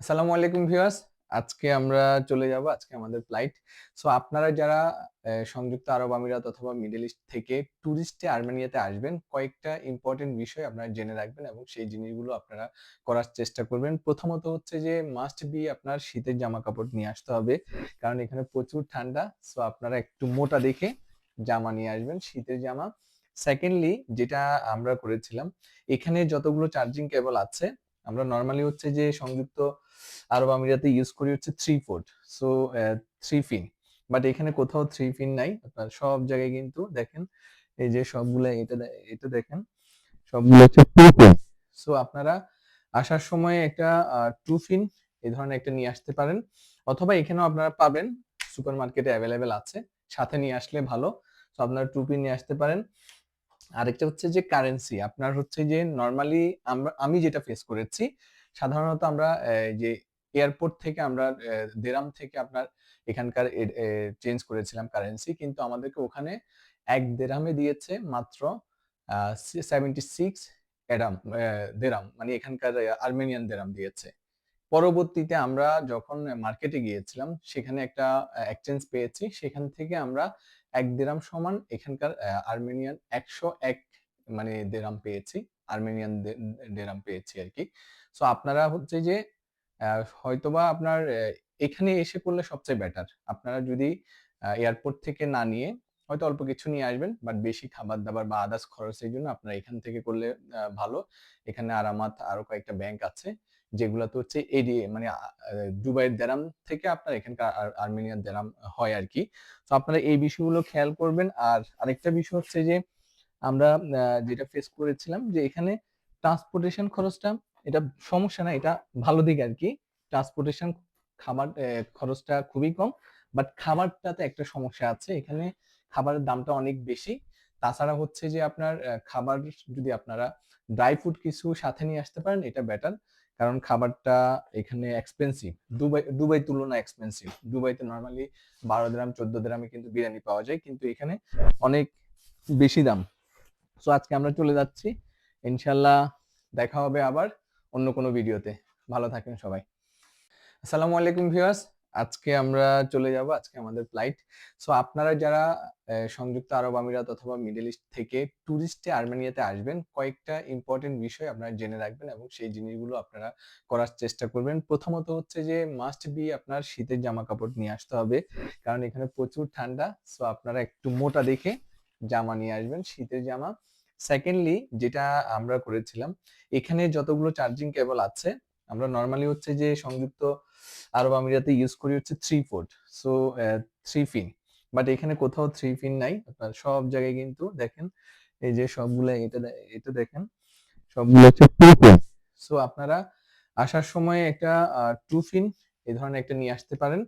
আসসালামু আলাইকুম ভিউয়ার্স। আজকে আমরা চলে যাব, আজকে আমাদের ফ্লাইট সো আপনারা যারা সংযুক্ত আরব আমিরাত অথবা মিডল ইস্ট থেকে ট্যুরিস্টে আর্মেনিয়াতে আসবেন, কয়েকটা ইম্পর্টেন্ট বিষয় আপনারা জেনে রাখবেন এবং সেই জিনিসগুলো আপনারা করার চেষ্টা করবেন। প্রথমত হচ্ছে যে মাস্ট বি আপনার শীতের জামা কাপড় নিয়ে আসতে হবে, কারণ এখানে প্রচুর ঠান্ডা। সো আপনারা একটু মোটা দেখে জামা নিয়ে আসবেন, শীতের জামা। সেকেন্ডলি যেটা আমরা করেছিলাম, এখানে যতগুলো চার্জিং কেবল আছে আমরা নর্মালি হচ্ছে যে সংযুক্ত আরব আমিরাতে ইউজ করি হচ্ছে three fort so three fin but এখানে কোথাও থ্রি ফিন নাই, আপনার সব জায়গায় কিন্তু দেখেন, এই যে সবগুলো এটা এটা দেখেন, সবগুলো হচ্ছে টু ফিন সো আপনারা আসার সময় একটা টু ফিন এই ধরনের একটা নিয়ে আসতে পারেন, অথবা এখানেও আপনারা পাবেন সুপার মার্কেটে অ্যাভেলেবেল আছে, সাথে নিয়ে আসলে ভালো তো আপনারা টু পিন নিয়ে আসতে পারেন আরেকটা হচ্ছে যে কারেন্সি আপনার হচ্ছে যে নর্মালি আমরা, আমি যেটা ফেস করেছি, সাধারণত আমরা যে এয়ারপোর্ট থেকে আমরা দেরাম থেকে আপনার এখানকার চেঞ্জ করেছিলাম কারেন্সি কিন্তু আমাদেরকে ওখানে এক দেরামে দিয়েছে মাত্র সেভেন্টি সিক্স এরাম দেরাম মানে এখানকার আর্মেনিয়ান দেরাম দিয়েছে। পরবর্তীতে আমরা যখন মার্কেটে গিয়েছিলাম, সেখানে একটা এক্সচেঞ্জ পেয়েছি। সেখান থেকে আমরা এক দেরাম সমান এখানকার আর্মেনিয়ান একশো এক মানে দেরাম পেয়েছি। আর্মেনিয়ান দেরাম পেয়েছি আর কি সো আপনারা হচ্ছে যে হয়তোবা আপনার এখানে এসে করলে সবচেয়ে বেটার আপনারা যদি এয়ারপোর্ট থেকে না নিয়ে, হয়তো অল্প কিছু নিয়ে আসবেন বাট বেশি খাবার দাবার বা আদার্স খরচের জন্য আপনারা এখান থেকে করলে ভালো। এখানে আরামাত আরও কয়েকটা ব্যাংক আছে। যেগুলোতে হচ্ছে এডিএ মানে দুবাইয়ের দেরাম থেকে আপনার এখানকার আর- আর্মেনিয়ান দেরাম হয় আর কি তো আপনারা এই বিষয়গুলো খেয়াল করবেন। আর আরেকটা বিষয় হচ্ছে যে, আমরা যেটা ফেস করেছিলাম যে, এখানে ট্রান্সপোর্টেশন খরচটা, এটা সমস্যা না, এটা ভালো দিক আর কি ট্রান্সপোর্টেশন খাবার খরচটা খুবই কম বাট খাবারটাতে একটা সমস্যা আছে। এখানে খাবারের দামটা অনেক বেশি। তাছাড়া হচ্ছে যে, আপনার খাবার যদি আপনারা ড্রাই ফ্রুট কিছু সাথে নিয়ে আসতে পারেন, এটা বেটার কারণ খাবারটা এখানে এক্সপেন্সিভ দুবাই দুবাই তুলনা এক্সপেন্সিভ দুবাইতে নর্মালি বারো গ্রাম চোদ্দ গ্রামে কিন্তু বিরিয়ানি পাওয়া যায় কিন্তু এখানে অনেক বেশি দাম। সো আজকে আমরা চলে যাচ্ছি। ইনশাল্লাহ দেখা হবে আবার অন্য কোনো ভিডিওতে ভালো থাকেন সবাই। আসসালামু আলাইকুম ভিউয়ার্স আজকে আমরা চলে যাব, আজকে আমাদের ফ্লাইট সো আপনারা যারা সংযুক্ত আরব আমিরাত অথবা মিডল ইস্ট থেকে ট্যুরিস্টে আর্মেনিয়াতে আসবেন, কয়েকটা ইম্পর্টেন্ট বিষয় আপনারা জেনে রাখবেন এবং সেই জিনিসগুলো আপনারা করার চেষ্টা করবেন। প্রথমত হচ্ছে যে মাস্ট বি আপনার শীতের জামা কাপড় নিয়ে আসতে হবে, কারণ এখানে প্রচুর ঠান্ডা। সো আপনারা একটু মোটা দেখে জামা নিয়ে আসবেন, শীতের জামা। সেকেন্ডলি যেটা আমরা করেছিলাম, এখানে যতগুলো চার্জিং কেবল আছে আমরা নর্মালি হচ্ছে যে সংযুক্ত আরব আমিরাতে ইউজ করি হচ্ছে three fort so three fin but এখানে কোথাও থ্রি ফিন নাই, আপনার সব জায়গায় কিন্তু দেখেন, এই যে সবগুলো এটা এটা দেখেন, সবগুলো হচ্ছে টু ফিন সো আপনারা আসার সময় একটা টু ফিন এই ধরনের একটা নিয়ে আসতে পারেন।